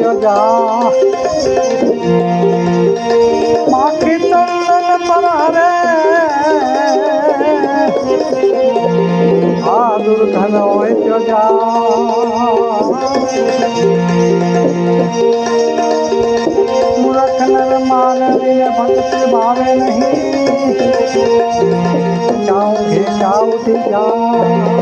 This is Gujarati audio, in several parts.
જા માખી ચંદન પરારે આ દુર્ઘન હોય ત્યો જા. મૂર્ખ નર માનવીને ભક્તિ ભાવે નહીં. જાઉં ઘે જાઉંથી જાઉં.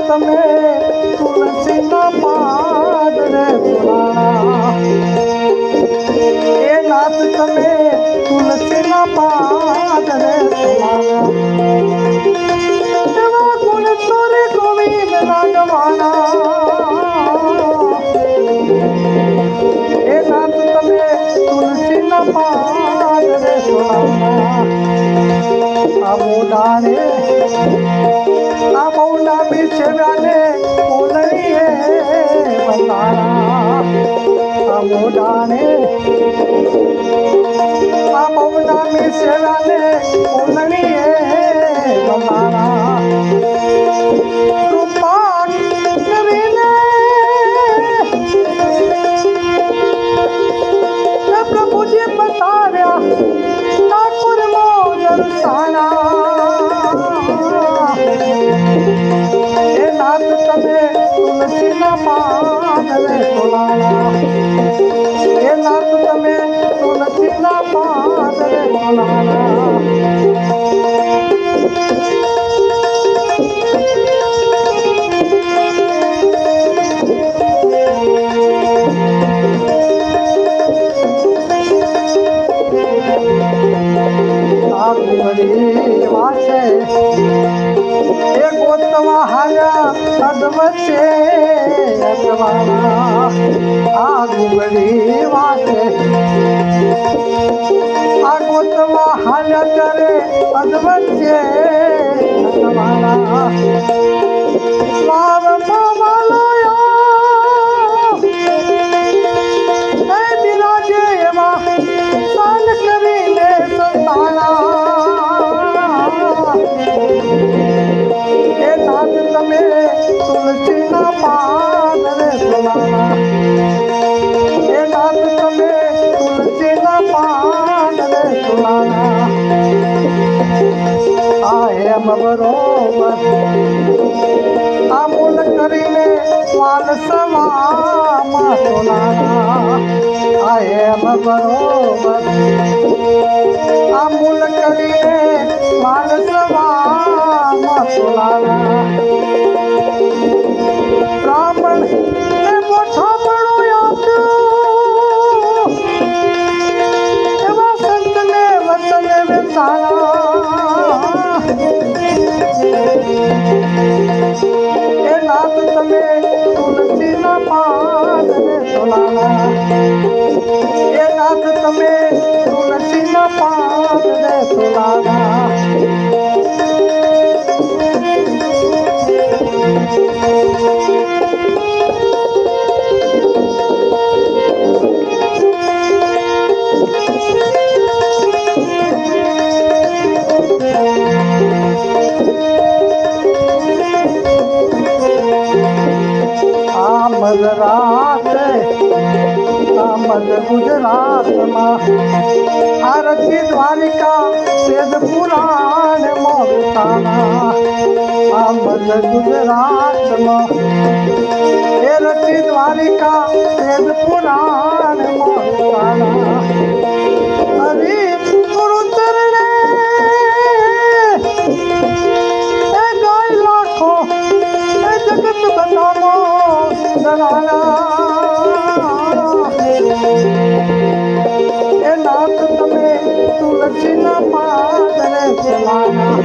તમે તુલસીના પાદ રે એ નાથ તમે તુલસીના પાદ મોઢાને. તમે તુલસીના પાદ રે તોલાણા કુંવરી વાસે. એ ગોતવા હાલ્યા અદવચ્ચે અજવાળા આ કુંવરી વાસે. આ બરોબર આ મૂલ કરીને માલ સવામાં સુલાણા આ એમ બરોબર. આ મૂલ કરીને વાલ સવામાં રાત આમદ ગુજરાતમાં આરતી દ્વારિકા વેદ પુરાણ મોતાના આમદ ગુજરાતમાં એ રતી દ્વારિકા વેદ પુરાણ મોગતાના એ નાથ તમે તુલસીના પાદ રે ચલાણા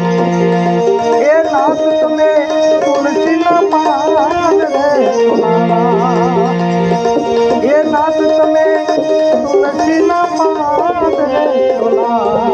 એ નાથ તમે તુલસીના પાદ રે ચલાણા એ નાથ તમે તુલસીના પાદ રે